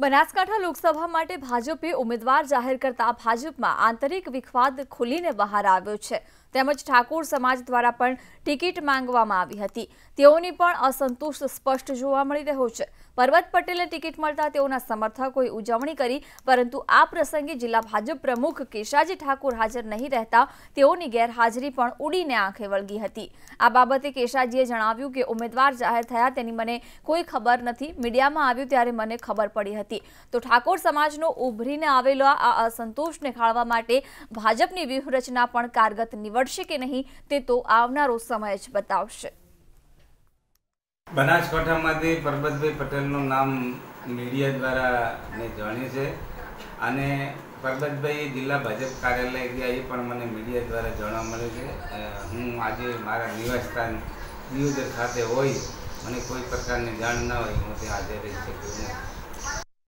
બનાસકાંઠા લોકસભા માટે ભાજપે ઉમેદવાર જાહેર કરતા ભાજપમાં આંતરિક વિખવાદ ખુલીને બહાર આવ્યો છે તમેજ ઠાકોર સમાજ દ્વારા પણ ટિકિટ માંગવામાં આવી હતી તેઓની પણ असंतोष સ્પષ્ટ જોવા મળી રહ્યો છે પરવત પટેલને ટિકિટ મળતા તેઓના સમર્થકોએ ઉજવણી કરી પરંતુ આ પ્રસંગે જિલ્લા ભાજપ પ્રમુખ કેશાજી ઠાકોર હાજર નહી રહેતા તેઓની ગેરહાજરી પણ ઉડીને આંખે વળગી હતી આ બાબતે કેશાજીએ જણાવ્યું કે ઉમેદવાર જાહેર થયા તેની મને કોઈ ખબર નથી મીડિયામાં આવ્યું ત્યારે મને ખબર પડી હતી તો ઠાકોર સમાજનો ઉભરીને આવેલો આ असंतोषને ખાળવા માટે ભાજપની વિહુરચના પણ कारगरત નિ મળશે કે નહીં તે તો આવનારો સમય જ બતાવશે બનાસકાંઠામાંથી પરબતભાઈ પટેલનું નામ મીડિયા દ્વારા મેં જાણ્યું છે અને પરબતભાઈ જિલ્લા ભાજપ કાર્યાલય ગયા એ પણ મને મીડિયા દ્વારા જાણવા મળે છે હું આજે મારા નિવાસસ્થાન દિયોદર ખાતે હોય મને કોઈ પ્રકારની જાણ ન હોય હું ત્યાં હાજર રહી શકું નહીં